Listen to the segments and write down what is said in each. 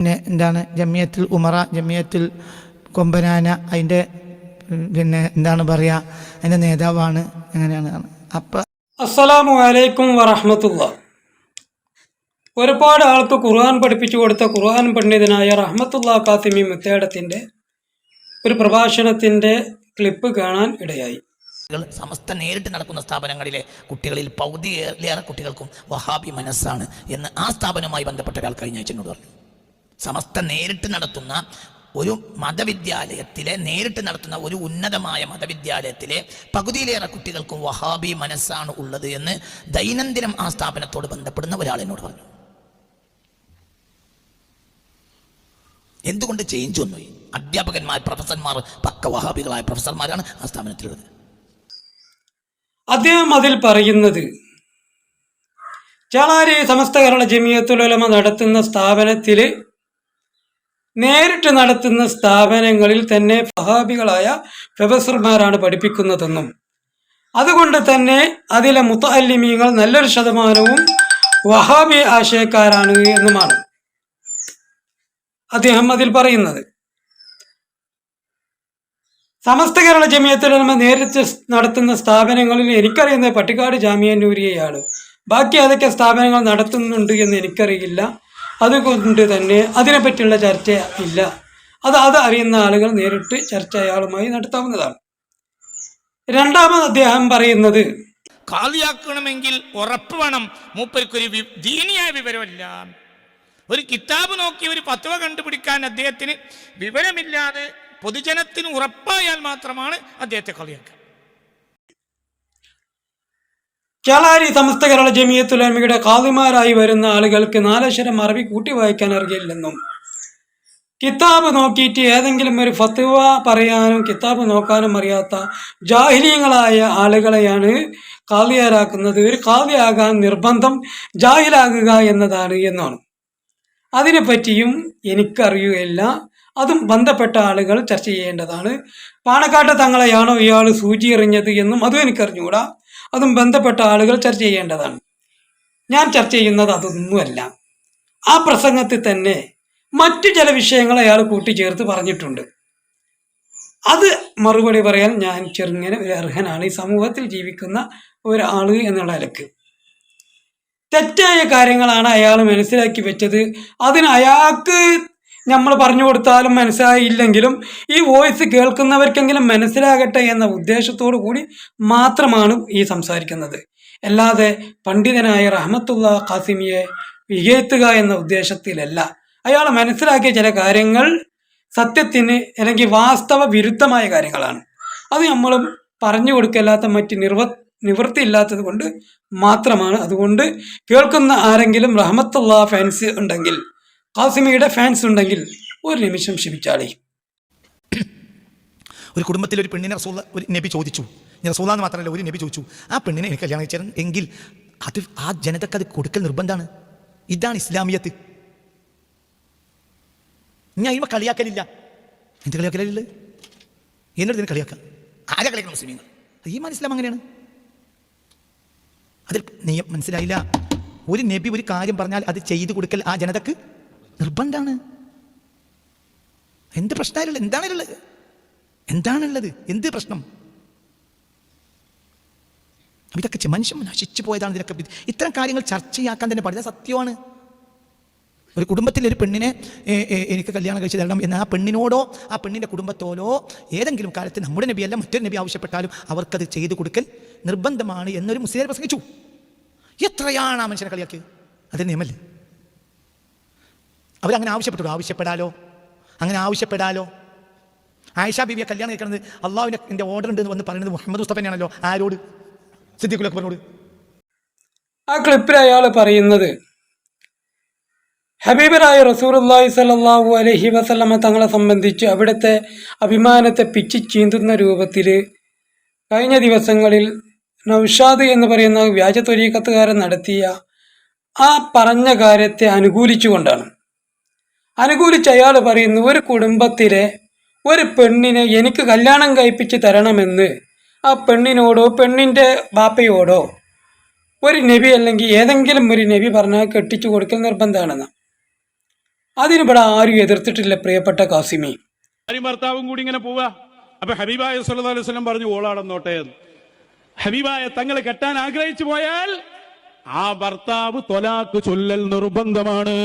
പിന്നെ എന്താണ് ജമിയത്തുൽ ഉമറ ജമിയത്തുൽ കൊമ്പനാന അതിന്റെ പിന്നെ എന്താണ് പറയുക അതിന്റെ നേതാവാണ് അങ്ങനെയാണ്. അപ്പം അസ്സലാമു അലൈക്കും വറഹമത്തുള്ള. ഒരുപാട് ആൾക്ക് ഖുർആൻ പഠിപ്പിച്ചു കൊടുത്ത ഖുർആൻ പണ്ഡിതനായ റഹ്മത്തുള്ള കാസിമി മുത്തേടത്തിന്റെ ഒരു പ്രഭാഷണത്തിന്റെ ക്ലിപ്പ് കാണാൻ ഇടയായി. സമസ്ത നേരിട്ട് നടക്കുന്ന സ്ഥാപനങ്ങളിലെ കുട്ടികളിൽ പൗതിയിലേറെ കുട്ടികൾക്കും വഹാബി മനസ്സാണ് എന്ന് ആ സ്ഥാപനവുമായി ബന്ധപ്പെട്ട ഒരാൾ കഴിഞ്ഞ ആഴ്ച എന്നോട് പറഞ്ഞു. സമസ്ത നേരിട്ട് നടത്തുന്ന ഒരു മതവിദ്യാലയത്തിലെ നേരിട്ട് നടത്തുന്ന ഒരു ഉന്നതമായ മതവിദ്യാലയത്തിലെ പകുതിയിലേറെ കുട്ടികൾക്കും വഹാബി മനസ്സാണ് ഉള്ളത് എന്ന് ദൈനംദിനം ആ സ്ഥാപനത്തോട് ബന്ധപ്പെടുന്ന ഒരാൾ എന്നോട് പറഞ്ഞു. എന്തുകൊണ്ട് ചേഞ്ച് വന്നു? അധ്യാപകന്മാർ പ്രൊഫസർമാർ പക്ക വഹാബികളായ പ്രൊഫസർമാരാണ് ആ സ്ഥാപനത്തിലുള്ളത്. അദ്ദേഹം അതിൽ പറയുന്നത് ചാളാരി സമസ്ത കേരള ജമിയത്തുലമ നടത്തുന്ന സ്ഥാപനത്തിൽ നേരിട്ട് നടത്തുന്ന സ്ഥാപനങ്ങളിൽ തന്നെ ഫഹാബികളായ പ്രൊഫസർമാരാണ് പഠിപ്പിക്കുന്നതെന്നും. അതുകൊണ്ട് തന്നെ അതിലെ മുത്തല്ലിമീങ്ങൾ നല്ലൊരു ശതമാനവും വഹാബി ആശയക്കാരാണ് എന്നുമാണ് അദ്ദേഹം അതിൽ പറയുന്നത്. സമസ്ത കേരള ജമിയത്തുലമ നേരിട്ട് നടത്തുന്ന സ്ഥാപനങ്ങളിൽ എനിക്കറിയുന്നത് പട്ടിക്കാട് ജാമിയ നൂരിയയാണ് ബാക്കി അതൊക്കെ സ്ഥാപനങ്ങൾ നടത്തുന്നുണ്ട് എന്ന് എനിക്കറിയില്ല. അതുകൊണ്ട് തന്നെ അതിനെപ്പറ്റിയുള്ള ചർച്ച ഇല്ല. അത് അത് അറിയുന്ന ആളുകൾ നേരിട്ട് ചർച്ച അയാളുമായി നടത്താവുന്നതാണ്. രണ്ടാമത് അദ്ദേഹം പറയുന്നത് കാലിയാക്കണമെങ്കിൽ ഉറപ്പ് വേണം മൂപ്പർക്കൊരു ദീനിയായ വിവരമല്ല. ഒരു കിതാബ് നോക്കി ഒരു പത്തുവ കണ്ടുപിടിക്കാൻ അദ്ദേഹത്തിന് വിവരമില്ലാതെ പൊതുജനത്തിന് ഉറപ്പായാൽ മാത്രമാണ് അദ്ദേഹത്തെ കളിയാക്കുക. ചാളാരി സമസ്ത കേരള ജമിയത്തുലമയുടെ കാതിമാരായി വരുന്ന ആളുകൾക്ക് നാലക്ഷരം അറബി കൂട്ടി വായിക്കാൻ അറിയില്ലെന്നും. കിതാബ് നോക്കിയിട്ട് ഏതെങ്കിലും ഒരു ഫത്തുവ പറയാനും കിതാബ് നോക്കാനും അറിയാത്ത ജാഹിലീങ്ങളായ ആളുകളെയാണ് കാവ്യാരാക്കുന്നത് ഒരു കാവ്യാകാൻ നിർബന്ധം ജാഹിലാകുക എന്നതാണ് എന്നാണ്. അതിനെപ്പറ്റിയും എനിക്കറിയുകയില്ല. അതും ബന്ധപ്പെട്ട ആളുകൾ ചർച്ച ചെയ്യേണ്ടതാണ്. പാണക്കാട്ട് തങ്ങളെയാണോ ഇയാൾ സൂചി എറിഞ്ഞത് എന്നും അതും എനിക്കറിഞ്ഞുകൂടാ. അതും ബന്ധപ്പെട്ട ആളുകൾ ചർച്ച ചെയ്യേണ്ടതാണ്. ഞാൻ ചർച്ച ചെയ്യുന്നത് അതൊന്നുമല്ല. ആ പ്രസംഗത്തിൽ തന്നെ മറ്റു ചില വിഷയങ്ങൾ അയാൾ കൂട്ടിച്ചേർത്ത് പറഞ്ഞിട്ടുണ്ട്. അത് മറുപടി പറയാൻ ഞാൻ ചെറുങ്ങനെ ഒരു അർഹനാണ്. ഈ സമൂഹത്തിൽ ജീവിക്കുന്ന ഒരാൾ എന്നുള്ള നിലയ്ക്ക്. തെറ്റായ കാര്യങ്ങളാണ് അയാൾ മനസ്സിലാക്കി വെച്ചത്. അതിന് അയാൾക്ക് നമ്മൾ പറഞ്ഞു കൊടുത്താലും മനസ്സിലായില്ലെങ്കിലും ഈ വോയിസ് കേൾക്കുന്നവർക്കെങ്കിലും മനസ്സിലാകട്ടെ എന്ന ഉദ്ദേശത്തോടു കൂടി മാത്രമാണ് ഈ സംസാരിക്കുന്നത്. അല്ലാതെ പണ്ഡിതനായ റഹ്മത്തുള്ള ഖാസിമിയെ വിജയത്തുക എന്ന ഉദ്ദേശത്തിലല്ല. അയാൾ മനസ്സിലാക്കിയ ചില കാര്യങ്ങൾ സത്യത്തിന് അല്ലെങ്കിൽ വാസ്തവ വിരുദ്ധമായ കാര്യങ്ങളാണ്. അത് നമ്മൾ പറഞ്ഞു കൊടുക്കല്ലാത്ത മറ്റ് നിർവ നിവൃത്തിയില്ലാത്തത് കൊണ്ട് മാത്രമാണ്. അതുകൊണ്ട് കേൾക്കുന്ന ആരെങ്കിലും റഹമത്തുള്ള ഫാൻസ് ഉണ്ടെങ്കിൽ ഖാസിമിയുടെ ഫാൻസ് ഉണ്ടെങ്കിൽ ഒരു നിമിഷം ക്ഷമിച്ചാളേ. ഒരു കുടുംബത്തിൽ ഒരു പെണ്ണിനെ റസൂല ഒരു നബി ചോദിച്ചു. റസൂല എന്ന് മാത്രമല്ല ഒരു നബി ചോദിച്ചു ആ പെണ്ണിനെ എനിക്ക് കല്യാണം കഴിച്ചാൽ എങ്കിൽ അത് ആ ജനതക്ക് അത് കൊടുക്കൽ നിർബന്ധമാണ് ഇതാണ് ഇസ്ലാമിയത്ത്. ഞാൻ ഇവ കളിയാക്കലില്ല. എന്ത് കളിയാക്കലില്ല? എന്നോട് ഇതിന് കളിയാക്കാം. ആരെ കളിയാക്കണം മുസ്ലിമീങ്ങൾ? ഈമാൻ ഇസ്ലാം അങ്ങനെയാണ്. അതിൽ നീ മനസ്സിലായില്ല. ഒരു നബി ഒരു കാര്യം പറഞ്ഞാൽ അത് ചെയ്തു കൊടുക്കൽ ആ ജനതക്ക് നിർബന്ധമാണ് എന്ത് പ്രശ്നമായിട്ടുള്ളത് എന്താണുള്ളത്? എന്താണുള്ളത്? എന്ത് പ്രശ്നം? ഇതൊക്കെ മനുഷ്യൻ നശിച്ചു പോയതാണ് ഇതിനൊക്കെ ഇത് ഇത്തരം കാര്യങ്ങൾ ചർച്ചയാക്കാൻ തന്നെ പാടില്ല. സത്യമാണ്. ഒരു കുടുംബത്തിലെ ഒരു പെണ്ണിനെ എനിക്ക് കല്യാണം കഴിച്ച് തരണം എന്ന് ആ പെണ്ണിനോടോ ആ പെണ്ണിന്റെ കുടുംബത്തോടോ ഏതെങ്കിലും കാലത്ത് നമ്മുടെ നബി നബിയല്ല മറ്റൊരു നബി ആവശ്യപ്പെട്ടാലും അവർക്കത് ചെയ്തു കൊടുക്കൽ നിർബന്ധമാണ് എന്നൊരു മുസ്ലിം പ്രസംഗിച്ചു. എത്രയാണ് ആ മനുഷ്യനെ കളിയാക്കിയത്? അത് നിയമല്ലേ. അവരങ്ങനെ ആവശ്യപ്പെട്ടു. ആവശ്യപ്പെടാലോ? അങ്ങനെ ആവശ്യപ്പെടാലോ? ആയിഷ ബീവിയെ കല്യാണം കഴിക്കണത് അള്ളാഹുവിനെ എന്റെ ഓർഡർ ഉണ്ട് എന്ന് വന്ന് പറയുന്നത് മുഹമ്മദ് മുസ്തഫനെയാണല്ലോ ആരോട്? സിദ്ദീഖുൽ ആ ക്ലിപ്പിൽ അയാൾ പറയുന്നത് ഹബീബരായ റസൂറുല്ലാഹി സലാഹു അലഹി വസല്ലമ തങ്ങളെ സംബന്ധിച്ച് അവിടുത്തെ അഭിമാനത്തെ പിച്ചി ചീന്തുന്ന രൂപത്തിൽ കഴിഞ്ഞ ദിവസങ്ങളിൽ നൌഷാദ് എന്ന് പറയുന്ന വ്യാജ തൊരീക്കത്തുകാരൻ നടത്തിയ ആ പറഞ്ഞ കാര്യത്തെ അനുകൂലിച്ചുകൊണ്ടാണ്. അനുകൂലിച്ച് അയാൾ പറയുന്നു ഒരു കുടുംബത്തിലെ ഒരു പെണ്ണിനെ എനിക്ക് കല്യാണം കഴിപ്പിച്ച് തരണമെന്ന്. ആ പെണ്ണിനോടോ പെണ്ണിന്റെ ബാപ്പയോടോ ഒരു നബി അല്ലെങ്കിൽ ഏതെങ്കിലും ഒരു നബി പറഞ്ഞാൽ കെട്ടിച്ചു കൊടുക്കൽ നിർബന്ധമാണെന്ന്. അതിനിവിടെ ആരും എതിർത്തിട്ടില്ല പ്രിയപ്പെട്ട കാസിമി ഭർത്താവും കൂടി ഇങ്ങനെ പോവാ. അപ്പൊ ഹബീബായ സല്ലല്ലാഹു അലൈഹി പറഞ്ഞു ഓളാടന്നോട്ടെ. ഹബീബായ തങ്ങളെ കെട്ടാൻ ആഗ്രഹിച്ചു പോയാൽ ആ ഭർത്താവ് തൊലാക്ക് ചൊല്ലൽ നിർബന്ധമാണ്.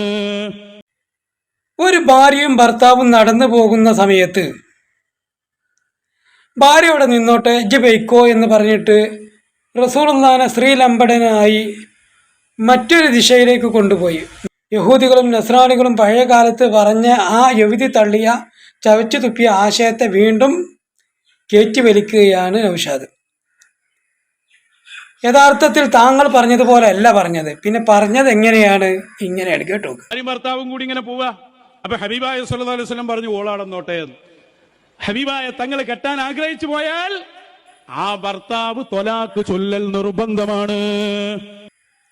ഒരു ഭാര്യയും ഭർത്താവും നടന്നു പോകുന്ന സമയത്ത് ഭാര്യ അവിടെ നിന്നോട്ടെ ബൈക്കോ എന്ന് പറഞ്ഞിട്ട് റസൂൽദാനെ ശ്രീലമ്പടനായി മറ്റൊരു ദിശയിലേക്ക് കൊണ്ടുപോയി. യഹൂദികളും നസ്രാണികളും പഴയ കാലത്ത് പറഞ്ഞ ആ എഴുതി തള്ളിയ ചവച്ചു തുപ്പിയ ആശയത്തെ വീണ്ടും കയറ്റി വലിക്കുകയാണ് നൗഷാദ്. യഥാർത്ഥത്തിൽ താങ്കൾ പറഞ്ഞതുപോലെ അല്ല പറഞ്ഞത്. പിന്നെ പറഞ്ഞത് എങ്ങനെയാണ് ഇങ്ങനെയാണ് കേട്ടോ ഭർത്താവും കൂടി ഇങ്ങനെ പോവുക. അപ്പൊ ഹബീബായ സല്ലല്ലാഹു അലൈഹി സ്വലം പറഞ്ഞു ഓളാടന്നോട്ടെ. ഹബീബായ തങ്ങളെ കെട്ടാൻ ആഗ്രഹിച്ചു പോയാൽ ആ ഭർത്താവ് തൊലാക്ക് ചൊല്ലൽ നിർബന്ധമാണ്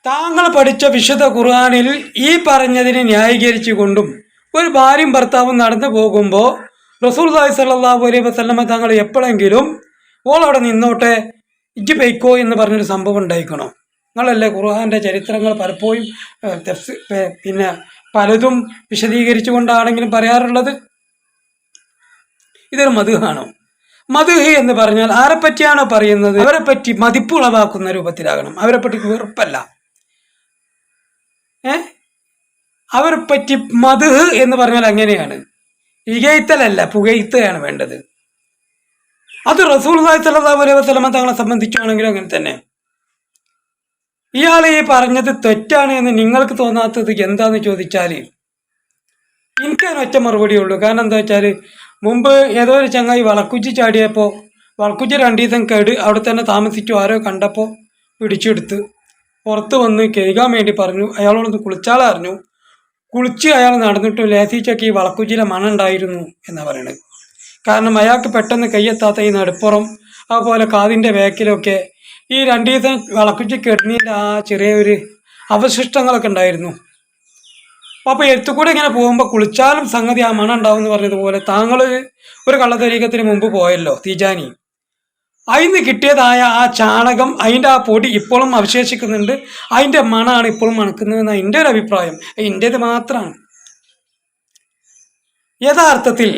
താങ്കൾ പഠിച്ച വിശുദ്ധ ഖുർആാനിൽ ഈ പറഞ്ഞതിനെ ന്യായീകരിച്ചുകൊണ്ടും ഒരു ഭാര്യയും ഭർത്താവും നടന്നു പോകുമ്പോ റസൂൽ സല്ലാഹു അലൈഹി വസ്ലമ താങ്കൾ എപ്പോഴെങ്കിലും ഓൾ അവിടെ നിന്നോട്ടെ ഇജ്ജ് ബൈക്കോ എന്ന് പറഞ്ഞൊരു സംഭവം ഉണ്ടായിക്കണോ നിങ്ങളല്ലേ ഖുർഹാന്റെ ചരിത്രങ്ങൾ പലപ്പോഴും പിന്നെ പലതും വിശദീകരിച്ചുകൊണ്ടാണെങ്കിലും പറയാറുള്ളത്? ഇതൊരു മധുഹാണോ? മധുഹ് എന്ന് പറഞ്ഞാൽ ആരെ പറ്റിയാണോ പറയുന്നത്? അവരെ പറ്റി മതിപ്പ് ഉളവാക്കുന്ന രൂപത്തിലാകണം. അവരെ പറ്റി വെറുപ്പല്ല. ഏ? അവരെ പറ്റി മധുഹ് എന്ന് പറഞ്ഞാൽ അങ്ങനെയാണ്. ഇകയത്തലല്ല പുകയത്തയാണ് വേണ്ടത്. അത് റസൂൽ സല്ലല്ലാഹു അലൈഹി വസ്ലമ തങ്ങളെ സംബന്ധിച്ചാണെങ്കിലും അങ്ങനെ തന്നെ. ഇയാൾ ഈ പറഞ്ഞത് തെറ്റാണ് എന്ന് നിങ്ങൾക്ക് തോന്നാത്തത് എന്താന്ന് ചോദിച്ചാൽ എനിക്ക് ഒറ്റ മറുപടി ഉള്ളൂ. കാരണം എന്താ വെച്ചാൽ മുമ്പ് ഏതോ ഒരു ചങ്ങായി വളക്കുച്ചി ചാടിയപ്പോൾ വളക്കുച്ചി രണ്ടു ദിവസം കേട് അവിടെ തന്നെ താമസിച്ചു ആരോ കണ്ടപ്പോൾ പിടിച്ചെടുത്ത് പുറത്ത് വന്ന് കഴുകാൻ വേണ്ടി പറഞ്ഞു. അയാളോടൊന്ന് കുളിച്ചാളെ അറിഞ്ഞു. കുളിച്ച് അയാൾ നടന്നിട്ട് ലേസിച്ചൊക്കെ ഈ വളക്കുച്ചിയിലെ മണം ഉണ്ടായിരുന്നു എന്നാണ് പറയണത്. കാരണം അയാൾക്ക് പെട്ടെന്ന് കയ്യെത്താത്ത ഈ നടുപ്പുറം അതുപോലെ കാതിന്റെ ബാക്കിലൊക്കെ ഈ രണ്ടു ദിവസം വിളക്കുറ്റി കെട്ടിനീന്റെ ആ ചെറിയൊരു അവശിഷ്ടങ്ങളൊക്കെ ഉണ്ടായിരുന്നു. അപ്പോൾ എഴുത്തുകൂടെ ഇങ്ങനെ പോകുമ്പോൾ കുളിച്ചാലും സംഗതി ആ മണം ഉണ്ടാവും എന്ന് പറഞ്ഞതുപോലെ താങ്കൾ ഒരു കള്ളത്തരീക്കത്തിന് മുമ്പ് പോയല്ലോ തീജാനി. അതിന് കിട്ടിയതായ ആ ചാണകം അതിന്റെ ആ പൊടി ഇപ്പോഴും അവശേഷിക്കുന്നുണ്ട്. അതിന്റെ മണമാണ് ഇപ്പോഴും മണക്കുന്നതെന്ന് എന്റെ ഒരു അഭിപ്രായം. എന്റേത് മാത്രമാണ് യഥാർത്ഥത്തിൽ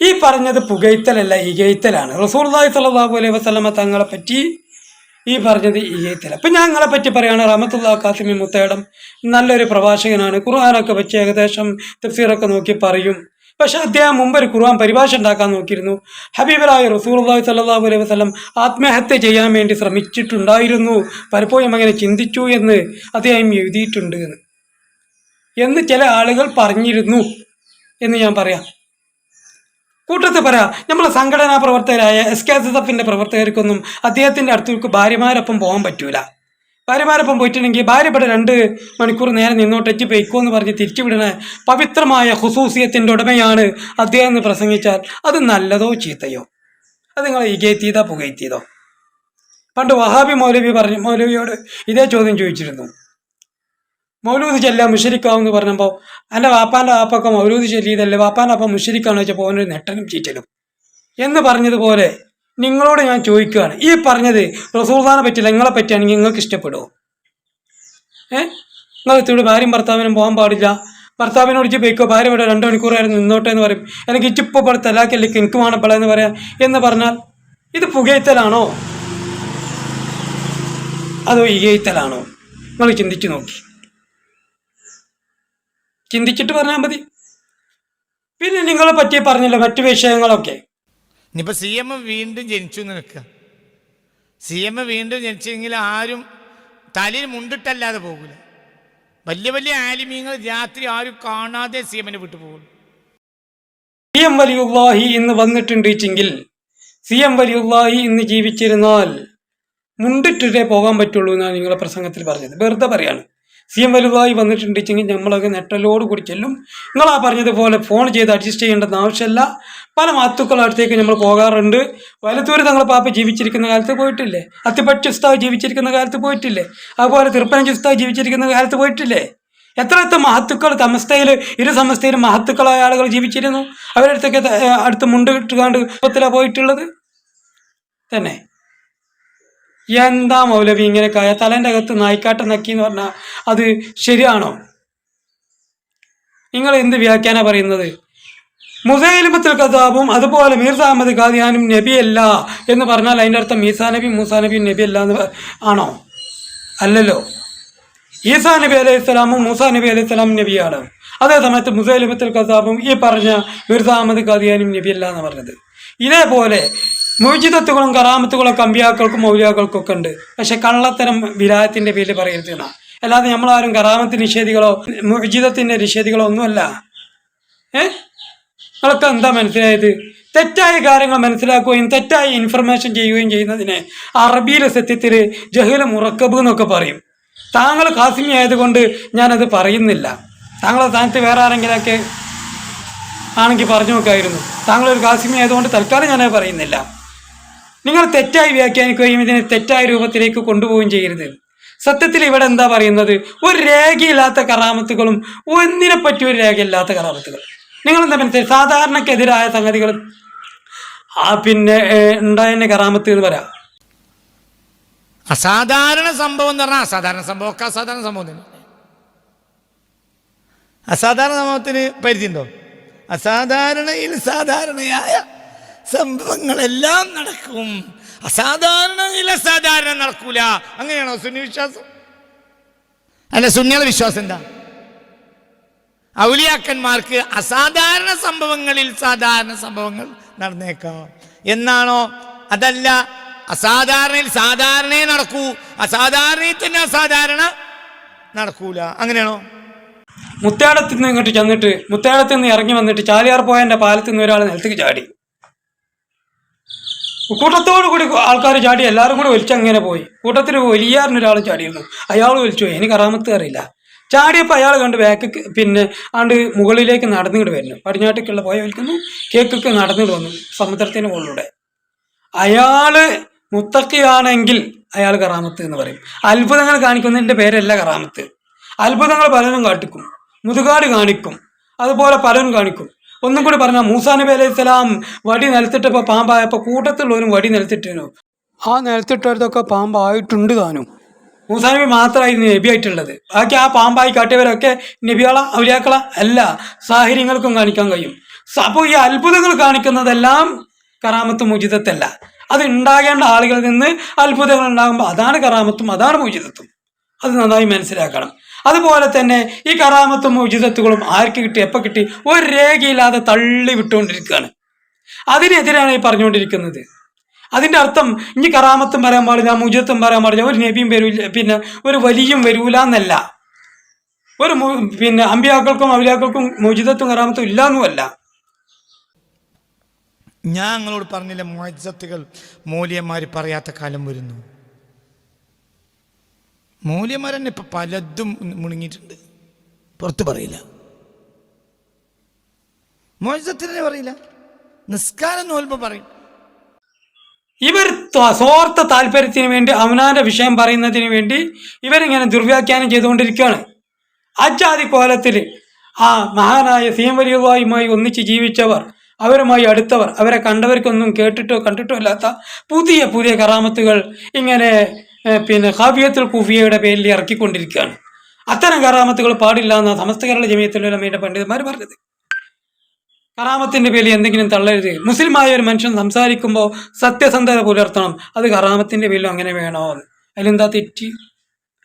ഈ പറഞ്ഞത് പുകയ്ത്തലല്ല ഇകയ്ത്തലാണ്. റസൂർദായ് സല്ലാഹു അലൈഹി വസ്ലമ തങ്ങളെ പറ്റി ഈ പറഞ്ഞത് ഇകയ്ത്തല അപ്പം ഞങ്ങളെ പറ്റി പറയുകയാണ് റഹമത്തുള്ള കാസിമി മുത്തേടം നല്ലൊരു പ്രഭാഷകനാണ്. ഖുർആാനൊക്കെ വെച്ച് ഏകദേശം തഫ്സീറൊക്കെ നോക്കി പറയും. പക്ഷെ അദ്ദേഹം മുമ്പ് ഒരു ഖുർആൻ പരിഭാഷ ഉണ്ടാക്കാൻ നോക്കിയിരുന്നു. ഹബീബരായ റസൂർദായ് സല്ലാഹു അലൈഹി വസ്ലം ആത്മഹത്യ ചെയ്യാൻ വേണ്ടി ശ്രമിച്ചിട്ടുണ്ടായിരുന്നു. പലപ്പോഴും അങ്ങനെ ചിന്തിച്ചു എന്ന് അദ്ദേഹം എഴുതിയിട്ടുണ്ട് എന്ന് ചില ആളുകൾ പറഞ്ഞിരുന്നു എന്ന് ഞാൻ പറയാം. കൂട്ടത്തിൽ പറയാം നമ്മളെ സംഘടനാ പ്രവർത്തകരായ എസ് കെ എസ് എഫിന്റെ പ്രവർത്തകർക്കൊന്നും അദ്ദേഹത്തിന്റെ അടുത്തേക്ക് ഭാര്യമാരൊപ്പം പോകാൻ പറ്റൂല. ഭാര്യമാരൊപ്പം പോയിട്ടുണ്ടെങ്കിൽ ഭാര്യ ഇവിടെ രണ്ട് മണിക്കൂർ നേരെ നിന്നോട്ട് എച്ച് പെയ്ക്കോ എന്ന് പറഞ്ഞ് തിരിച്ചുവിടണ പവിത്രമായ ഹുസൂസിയത്തിന്റെ ഉടമയാണ് അദ്ദേഹം എന്ന് പ്രസംഗിച്ചാൽ അത് നല്ലതോ ചീത്തയോ? അത് നിങ്ങൾ ഇകയത്തീതോ പുകയത്തീതോ പണ്ട് വഹാബി മൗലവി പറഞ്ഞു മൗലവിയോട് ഇതേ ചോദ്യം ചോദിച്ചിരുന്നു. മൗലൂദ് ചെല്ലാം മുഷരിക്കാവെന്ന് പറഞ്ഞപ്പോൾ എന്റെ വാപ്പാന്റെ വാപ്പൊക്കെ മൗലൂദ് ചെല്ലിയതല്ലേ വാപ്പാന്റെ അപ്പം മുഷരിക്കാന്ന് വെച്ചപ്പോൾ അവനൊരു നെട്ടനും ചീറ്റലും. എന്ന് പറഞ്ഞതുപോലെ നിങ്ങളോട് ഞാൻ ചോദിക്കുകയാണ്. ഈ പറഞ്ഞത് റസൂൽദാനെ പറ്റില്ല നിങ്ങളെ പറ്റിയാണെങ്കിൽ നിങ്ങൾക്ക് ഇഷ്ടപ്പെടുമോ ഏ? നിങ്ങൾ ഇത്തിരി ഭാര്യയും ഭർത്താവിനും പോകാൻ പാടില്ല. ഭർത്താവിനോട് ഇജ്ജ് പോയിക്കോ ഭാര്യ ഇവിടെ രണ്ട് മണിക്കൂറായിരുന്നു നിന്നോട്ടെ എന്ന് പറയും. എനിക്ക് ഇച്ചിപ്പോൾ ഇവിടെ തലാക്കല്ലേ എനിക്ക് വേണപ്പെടാം എന്ന് പറയാം എന്ന് പറഞ്ഞാൽ ഇത് പുകയത്തലാണോ? അതോ ഇകയത്തലാണോ നിങ്ങൾ ചിന്തിച്ചു നോക്കി. ചിന്തിച്ചിട്ട് പറഞ്ഞാൽ മതി. പിന്നെ നിങ്ങളെ പറ്റി പറഞ്ഞില്ല മറ്റു വിഷയങ്ങളൊക്കെ. ഇനിയിപ്പോൾ സി എം വീണ്ടും ജനിച്ചു എന്ന് നിൽക്കുക. സി എം വീണ്ടും ജനിച്ചെങ്കിൽ ആരും തലയിൽ മുണ്ടിട്ടല്ലാതെ പോകില്ല വലിയ വലിയ ആലിമീങ്ങൾ രാത്രി ആരും കാണാതെ സി എമ്മിനെ വിട്ടു പോകുള്ളൂ സി എം വലിയുല്ലാഹി ഇന്ന് വന്നിട്ടുണ്ടെങ്കിൽ സി എം വലിയുല്ലാഹി ഇന്ന് ജീവിച്ചിരുന്നാൽ മുണ്ടിട്ടിട്ടേ പോകാൻ പറ്റുള്ളൂ എന്നാണ് നിങ്ങളെ പ്രസംഗത്തിൽ പറഞ്ഞത്. വെറുതെ പറയാണ്. സി എം വലുതായി വന്നിട്ടുണ്ടെങ്കിൽ നമ്മളൊക്കെ നെട്ടലോട് കൂടി ചെല്ലും. നിങ്ങൾ ആ പറഞ്ഞതുപോലെ ഫോൺ ചെയ്ത് അഡ്ജസ്റ്റ് ചെയ്യേണ്ടെന്ന് ആവശ്യമല്ല പല മാത്തുക്കളുടെ അടുത്തേക്ക് നമ്മൾ പോകാറുണ്ട്. വലത്തൂർ തങ്ങളെ പാപ്പ ജീവിച്ചിരിക്കുന്ന കാലത്ത് പോയിട്ടില്ലേ? അത്തിപ്പറ്റി ഉസ്താവ് ജീവിച്ചിരിക്കുന്ന കാലത്ത് പോയിട്ടില്ലേ? അതുപോലെ തിരുപ്പനഞ്ചി ഉസ്താവ് ജീവിച്ചിരിക്കുന്ന കാലത്ത് പോയിട്ടില്ലേ? എത്ര എത്ര മഹത്തുക്കൾ തമസ്തയിൽ ഇരു സമസ്തയിലും മഹത്തുക്കളായ ആളുകൾ ജീവിച്ചിരുന്നു. അവരടുത്തൊക്കെ അടുത്ത് മുണ്ട് കിട്ടുകാണ്ട് കുപ്പത്തിലാണ് പോയിട്ടുള്ളത്. തന്നെ. എന്താ മൗലവി ഇങ്ങനെ കായ? തലേന്റെ അകത്ത് നായിക്കാട്ടം നക്കി എന്ന് പറഞ്ഞാൽ അത് ശരിയാണോ? നിങ്ങൾ എന്ത് വ്യാഖ്യാന പറയുന്നത്? മുസൈലിമത്തിൽ കസാബും അതുപോലെ മീർസ അഹമ്മദ് ഖാദിയാനും നബിയല്ല എന്ന് പറഞ്ഞാൽ അതിന്റെ അർത്ഥം മീസാ നബി മൂസാ നബി നബിയല്ല എന്ന് ആണോ? അല്ലല്ലോ. ഈസാ നബി അലൈഹി സ്വലാമും മൂസാ നബി അലൈഹി സ്വലാമും നബിയാണ്. അതേ സമയത്ത് മുസൈലിമത്തിൽ കസാബും ഈ പറഞ്ഞ മീർസ അഹമ്മദ് ഖാദിയാനും നബിയല്ല എന്ന് പറഞ്ഞത്. ഇതേപോലെ മുജിതത്തുകളും കറാമത്തുകളും കമ്പിയാക്കൾക്കും മൗലിയാക്കൾക്കും ഒക്കെ ഉണ്ട്. പക്ഷെ കള്ളത്തരം വിരാഹത്തിന്റെ പേരിൽ പറയരുത് അല്ലാതെ നമ്മളാരും കറാമത്ത് നിഷേധികളോ മോചിതത്തിന്റെ നിഷേധികളോ ഒന്നുമല്ല. ഏ? നിങ്ങളൊക്കെ എന്താ മനസ്സിലായത്? തെറ്റായ കാര്യങ്ങൾ മനസ്സിലാക്കുകയും തെറ്റായ ഇൻഫർമേഷൻ ചെയ്യുകയും ചെയ്യുന്നതിനെ അറബിയിലെ സത്യത്തിൽ ജഹീൽ മുറക്കബ് എന്നൊക്കെ പറയും. താങ്കൾ കാസിമി ആയതുകൊണ്ട് ഞാനത് പറയുന്നില്ല. താങ്കളെ സ്ഥാനത്ത് വേറെ ആരെങ്കിലൊക്കെ ആണെങ്കിൽ പറഞ്ഞു നോക്കായിരുന്നു. താങ്കളൊരു കാസിമി ആയതുകൊണ്ട് തൽക്കാലം ഞാനത് പറയുന്നില്ല. നിങ്ങൾ തെറ്റായി വ്യാഖ്യാനിക്കുകയും ഇതിനെ തെറ്റായ രൂപത്തിലേക്ക് കൊണ്ടുപോവുകയും ചെയ്യരുത്. സത്യത്തിൽ ഇവിടെ എന്താ പറയുന്നത്? ഒരു രേഖയില്ലാത്ത കറാമത്തുകളും ഒന്നിനെ പറ്റി ഒരു രേഖയില്ലാത്ത കറാമത്തുകൾ നിങ്ങൾ എന്താ മനസ്സിലായി സാധാരണക്കെതിരായ സംഗതികൾ ആ പിന്നെ ഉണ്ടായതിന്റെ കറാമത്ത് എന്ന് പറയാം അസാധാരണ സംഭവം എന്ന് പറഞ്ഞാൽ അസാധാരണ സംഭവം ഒക്കെ അസാധാരണ സംഭവം തന്നെ. അസാധാരണ സംഭവത്തിന് പരിധിയുണ്ടോ അസാധാരണയിൽ സാധാരണയായ സംഭവങ്ങളെല്ലാം നടക്കും. അസാധാരണ നില സാധാരണ നടക്കൂല. അങ്ങനെയാണോ സുന്നി വിശ്വാസം? അല്ല സുന്നിയുടെ വിശ്വാസം എന്താ? ഔലിയാക്കന്മാർക്ക് അസാധാരണ സംഭവങ്ങളിൽ സാധാരണ സംഭവങ്ങൾ നടന്നേക്കാം. എന്നാണോ? അതല്ല അസാധാരണയിൽ സാധാരണയെ നടക്കൂ. അസാധാരണയിൽ തന്നെ അസാധാരണ നടക്കൂല. അങ്ങനെയാണോ? മുത്തേടത്തിൽ നിന്ന് ഇങ്ങോട്ട് ചെന്നിട്ട് മുത്തേടത്തിൽ നിന്ന് ഇറങ്ങി വന്നിട്ട് ചാലിയാർ പോയന്റെ പാലത്തിൽ നിന്ന് ഒരാൾ നിലത്തേക്ക് ചാടി. കൂട്ടത്തോടു കൂടി ആൾക്കാർ ചാടി എല്ലാവരും കൂടി വലിച്ചങ്ങനെ പോയി. കൂട്ടത്തിൽ വലിയാറിന് ഒരാൾ ചാടിയിരുന്നു. അയാൾ വലിച്ചു പോയി. എനിക്ക് കറാമത്ത് അറിയില്ല. ചാടിയപ്പോൾ അയാൾ കണ്ട് ബാക്ക് പിന്നെ ആണ്ട് മുകളിലേക്ക് നടന്നിങ്ങോട്ട് വരുന്നു. പടിഞ്ഞാട്ടേക്കുള്ള പോയ വലിക്കുന്നു. കേക്കൊക്കെ നടന്നിട്ട് വന്നു. സമുദ്രത്തിന് മുകളിലൂടെ. അയാൾ മുത്തക്കിയാണെങ്കിൽ അയാൾ കറാമത്ത് എന്ന് പറയും. അത്ഭുതങ്ങൾ കാണിക്കുന്നതിന്റെ പേരല്ല കറാമത്ത്. അത്ഭുതങ്ങൾ പലരും കാട്ടിക്കും. മുതുകാട് കാണിക്കും. അതുപോലെ പലരും കാണിക്കും. ഒന്നും കൂടി പറഞ്ഞാൽ മൂസാ നബി അലൈഹി സ്വലാം വടി നിലത്തിട്ടപ്പോൾ പാമ്പായപ്പോൾ കൂട്ടത്തിലുള്ളവരും വടി നിലത്തിട്ടേനു. ആ നിലത്തിട്ടതൊക്കെ പാമ്പായിട്ടുണ്ട് താനും. മൂസാ നബി മാത്രമായിരുന്നു നബി ആയിട്ടുള്ളത് ബാക്കി ആ പാമ്പായി കാട്ടിയവരൊക്കെ നബിയാള ഔലിയാക്കള അല്ല സാഹചര്യങ്ങൾക്കും കാണിക്കാൻ കഴിയും. അപ്പോൾ ഈ അത്ഭുതങ്ങൾ കാണിക്കുന്നതെല്ലാം കറാമത്ത് മുജിതത്തല്ല. അത് ഉണ്ടാകേണ്ട ആളുകളിൽ നിന്ന് അത്ഭുതങ്ങൾ ഉണ്ടാകുമ്പോൾ അതാണ് കറാമത്തും അതാണ് മുജിതത്തും. അത് നന്നായി മനസ്സിലാക്കണം. അതുപോലെ തന്നെ ഈ കറാമത്തും ഉചിതത്വങ്ങളും ആർക്ക് കിട്ടി എപ്പോൾ കിട്ടി? ഒരു രേഖയില്ലാതെ തള്ളി വിട്ടുകൊണ്ടിരിക്കുകയാണ്. അതിനെതിരാണ് ഈ പറഞ്ഞുകൊണ്ടിരിക്കുന്നത്. അതിന്റെ അർത്ഥം ഇനി കറാമത്തും പറയാൻ പാടില്ല മുജിതത്തും പറയാൻ പാടില്ല ഒരു നബിയും വരൂല പിന്നെ ഒരു വലിയും വരൂല എന്നല്ല. ഒരു പിന്നെ അമ്പിയാക്കൾക്കും അവലിയാക്കൾക്കും മുജിതത്തും കറാമത്തും ഇല്ല എന്നുമല്ല ഞാൻ നിങ്ങളോട് പറഞ്ഞില്ല മോജത്തുകൾ മൂല്യന്മാർ പറയാത്ത കാലം വരുന്നു. മൂല്യന്മാർ തന്നെ ഇപ്പം പലതും മുണുങ്ങിയിട്ടുണ്ട്. പുറത്ത് പറയില്ല. മോജത്തിന് പറയില്ല. നിസ്കാരം നോൽമ്പ് പറയും. ഇവർ സ്വാർത്ഥ താല്പര്യത്തിന് വേണ്ടി അവനാന്റെ വിഷയം പറയുന്നതിന് വേണ്ടി ഇവരിങ്ങനെ ദുർവ്യാഖ്യാനം ചെയ്തുകൊണ്ടിരിക്കുകയാണ്. അജാതി കോലത്തിൽ ആ മഹാനായ സീമരിയുമായി ഒന്നിച്ച് ജീവിച്ചവർ അവരുമായി അടുത്തവർ അവരെ കണ്ടവർക്കൊന്നും കേട്ടിട്ടോ കണ്ടിട്ടോ അല്ലാത്ത പുതിയ പുതിയ കറാമത്തുകൾ ഇങ്ങനെ പിന്നെ ഹാഫിയത്തുൽ കുഫിയയുടെ പേരിൽ ഇറക്കിക്കൊണ്ടിരിക്കുകയാണ്. അത്തരം കറാമത്തുകൾ പാടില്ല എന്നാണ് സമസ്ത കേരള ജമീയത്തുലമയുടെ പണ്ഡിതന്മാർ പറഞ്ഞത്. കറാമത്തിന്റെ പേരിൽ എന്തെങ്കിലും തള്ളരുത്. മുസ്ലിമായ ഒരു മനുഷ്യൻ സംസാരിക്കുമ്പോൾ സത്യസന്ധത പുലർത്തണം. അത് കറാമത്തിന്റെ പേരിലും അങ്ങനെ വേണോ എന്ന് അതിലെന്താ തെറ്റി?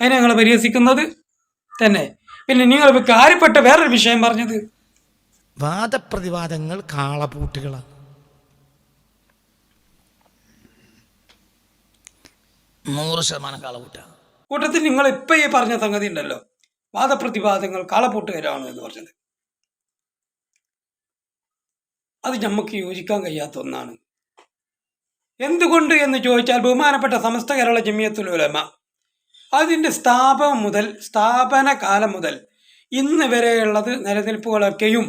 അതിനെ ഞങ്ങൾ പരിഹസിക്കുന്നത് തന്നെ. പിന്നെ നിങ്ങൾ കാര്യപ്പെട്ട വേറൊരു വിഷയം പറഞ്ഞത്? വാദപ്രതിവാദങ്ങൾ കാളപൂട്ടുകളാണ് നൂറ് ശതമാനം കളപൂട്ടാണ് കൂട്ടത്തിൽ നിങ്ങൾ ഇപ്പൊ ഈ പറഞ്ഞ സംഗതി ഉണ്ടല്ലോ. വാദപ്രതിവാദങ്ങൾ കളപൂട്ടുകാരാണ് എന്ന് പറഞ്ഞത്. അത് നമുക്ക് യോജിക്കാൻ കഴിയാത്ത ഒന്നാണ്. എന്തുകൊണ്ട് എന്ന് ചോദിച്ചാൽ ബഹുമാനപ്പെട്ട സമസ്ത കേരള ജമിയത്തുൽ ഉലമ അതിന്റെ സ്ഥാപനം മുതൽ സ്ഥാപന കാലം മുതൽ ഇന്ന് വരെയുള്ളത് നിലനിൽപ്പുകളൊക്കെയും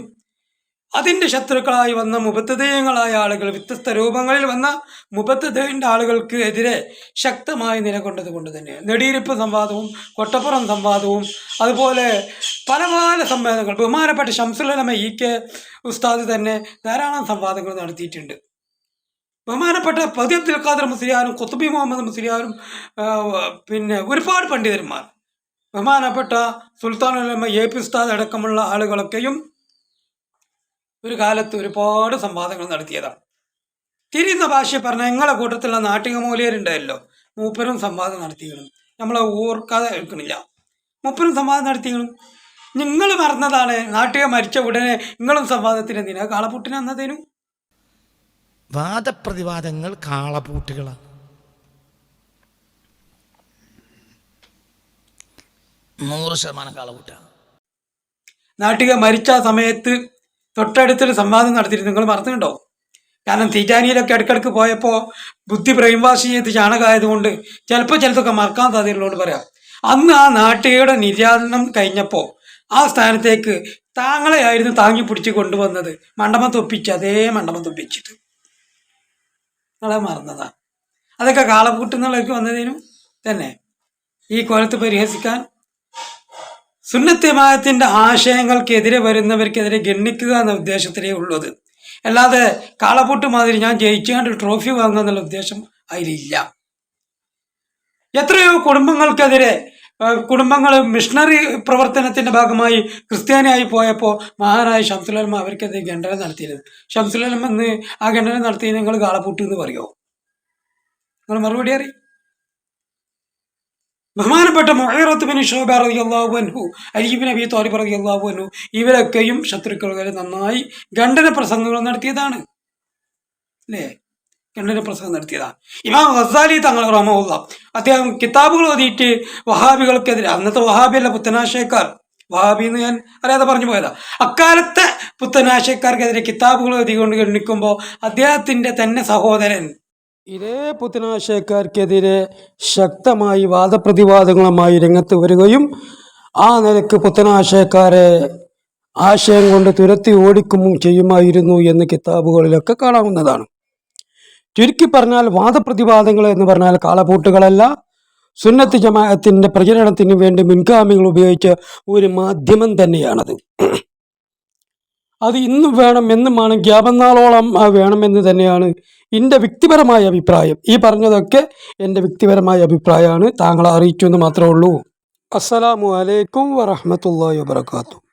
അതിന്റെ ശത്രുക്കളായി വന്ന മുബത്തതയങ്ങളായ ആളുകൾ വ്യത്യസ്ത രൂപങ്ങളിൽ വന്ന മുബത്തതയുടെ ആളുകൾക്ക് എതിരെ ശക്തമായി നിലകൊണ്ടത് കൊണ്ട് തന്നെ. നെടിയിരിപ്പ് സംവാദവും കൊട്ടപ്പുറം സംവാദവും അതുപോലെ പല പല സംവാദങ്ങൾ. ബഹുമാനപ്പെട്ട ഷംസുലമ ഇ. കെ. ഉസ്താദ് തന്നെ ധാരാളം സംവാദങ്ങൾ നടത്തിയിട്ടുണ്ട്. ബഹുമാനപ്പെട്ട പതി അബ്ദുൽ ഖാദർ മുസ്ലിയാരും കുത്തുബി മുഹമ്മദ് മുസ്ലിയാരും പിന്നെ ഒരുപാട് പണ്ഡിതന്മാർ. ബഹുമാനപ്പെട്ട സുൽത്താൻ ഉലമ എ. പി. ഉസ്താദ് അടക്കമുള്ള ആളുകളൊക്കെയും ഒരു കാലത്ത് ഒരുപാട് സംവാദങ്ങൾ നടത്തിയതാണ്. തിരിയുന്ന ഭാഷ പറഞ്ഞ ഞങ്ങളെ കൂട്ടത്തിലുള്ള നാട്ടികമൂലിയരുണ്ടായല്ലോ മൂപ്പരും സംവാദം നടത്തിക്കണം നമ്മളെ ഓർക്കാതെ എടുക്കണില്ല മൂപ്പരും സംവാദം നടത്തിക്കണം നിങ്ങൾ മറന്നതാണ് നാട്ടിക മരിച്ച ഉടനെ നിങ്ങളും സംവാദത്തിന് എന്തിനാ കാളപൂട്ടിന് അന്നതേനു വാദപ്രതിവാദങ്ങൾ കാളപൂട്ടുകളാണ് നൂറ് ശതമാനം കാളപൂട്ടാണ് നാട്ടിക മരിച്ച സമയത്ത് തൊട്ടടുത്തൊരു സംവാദം നടത്തിയിരുന്നു നിങ്ങൾ മറന്നിട്ടുണ്ടോ കാരണം തീറ്റാനിയിലൊക്കെ ഇടയ്ക്കിടയ്ക്ക് പോയപ്പോൾ ബുദ്ധി വാഷ് ചെയ്ത് ചാണകമായതുകൊണ്ട് ചിലപ്പോൾ ചിലതൊക്കെ മറക്കാൻ സാധ്യതയുള്ളതുകൊണ്ട് പറയാം. അന്ന് ആ നാട്ടികയുടെ നിര്യാതനം കഴിഞ്ഞപ്പോൾ ആ സ്ഥാനത്തേക്ക് താങ്കളെയായിരുന്നു താങ്ങി പിടിച്ച് കൊണ്ടുവന്നത്. മണ്ഡപം തൊപ്പിച്ച് അതേ മണ്ഡപം തൊപ്പിച്ചിട്ട്. നിങ്ങളെ മറന്നതാണ് അതൊക്കെ കാളപൂട്ടുന്നവരൊക്കെ വന്നതിനും തന്നെ ഈ കൊലത്ത് പരിഹസിക്കാൻ സുന്നത്തിമായത്തിന്റെ ആശയങ്ങൾക്കെതിരെ വരുന്നവർക്കെതിരെ ഗണ്ണിക്കുക എന്ന ഉദ്ദേശത്തിലേ ഉള്ളത്. അല്ലാതെ കാളപൂട്ട് മാതിരി ഞാൻ ജയിച്ചുകൊണ്ട് ട്രോഫി വാങ്ങുക എന്നുള്ള ഉദ്ദേശം അതിലില്ല. എത്രയോ കുടുംബങ്ങൾക്കെതിരെ കുടുംബങ്ങൾ മിഷണറി പ്രവർത്തനത്തിന്റെ ഭാഗമായി ക്രിസ്ത്യാനിയായി പോയപ്പോൾ മഹാനായ ഷംസുലമ അവർക്കെതിരെ ഖണ്ഡനം നടത്തിയത് എന്ന് ആ ഖണ്ഡനം നടത്തിയത് നിങ്ങൾ കാളപൂട്ട് എന്ന് പറയുമോ നിങ്ങൾ മറുപടി അറിയും. ബഹുമാനപ്പെട്ട മൊഹീറത്ത് ബിൻ ഷോബ റളിയല്ലാഹു അൻഹു അലീബിൻ അബി താലിബ് റളിയല്ലാഹു അൻഹു ഇവരൊക്കെയും ശത്രുക്കളെ നന്നായി ഖണ്ഡന പ്രസംഗങ്ങൾ നടത്തിയതാണ്. അല്ലേ? ഖണ്ഡന പ്രസംഗം നടത്തിയതാണ്. ഇമാം ഹസാലി തങ്ങൾ റഹമുല്ല അദ്ദേഹം കിതാബുകൾ ഓതിയിട്ട് വഹാബികൾക്കെതിരെ അന്നത്തെ വഹാബിയല്ല പുത്തനാശയക്കാർ. വഹാബി എന്ന് ഞാൻ അറിയാതെ പറഞ്ഞു പോയതാ. അക്കാലത്തെ പുത്തനാശയക്കാർക്കെതിരെ കിതാബുകൾ ഓതിക്കൊണ്ട് എണ്ണിക്കുമ്പോൾ അദ്ദേഹത്തിന്റെ തന്നെ സഹോദരൻ ഇതേ പുത്തനാശയക്കാർക്കെതിരെ ശക്തമായി വാദപ്രതിവാദങ്ങളുമായി രംഗത്ത് വരികയും ആ നിലയ്ക്ക് പുത്തനാശയക്കാരെ ആശയം കൊണ്ട് തുരത്തി ഓടിക്കും ചെയ്യുമായിരുന്നു എന്ന് കിതാബുകളിലൊക്കെ കാണാവുന്നതാണ്. ചുരുക്കി പറഞ്ഞാൽ വാദപ്രതിവാദങ്ങൾ എന്ന് പറഞ്ഞാൽ കാളപൂട്ടുകളല്ല. സുന്നത്ത് ജമാഅത്തിന്റെ പ്രചരണത്തിന് വേണ്ടി മുൻഗാമികൾ ഉപയോഗിച്ച ഒരു മാധ്യമം തന്നെയാണത്. അത് ഇന്നും വേണം എന്നുമാണ് ഗ്യാപനാളോളം വേണമെന്ന് തന്നെയാണ് എന്റെ വ്യക്തിപരമായ അഭിപ്രായം. ഈ പറഞ്ഞതൊക്കെ എന്റെ വ്യക്തിപരമായ അഭിപ്രായമാണ്. താങ്കളെ അറിയിച്ചു എന്ന് മാത്രമേ ഉള്ളൂ. അസ്സലാമു അലൈക്കും വറഹമത്തല്ലാ വാത്തു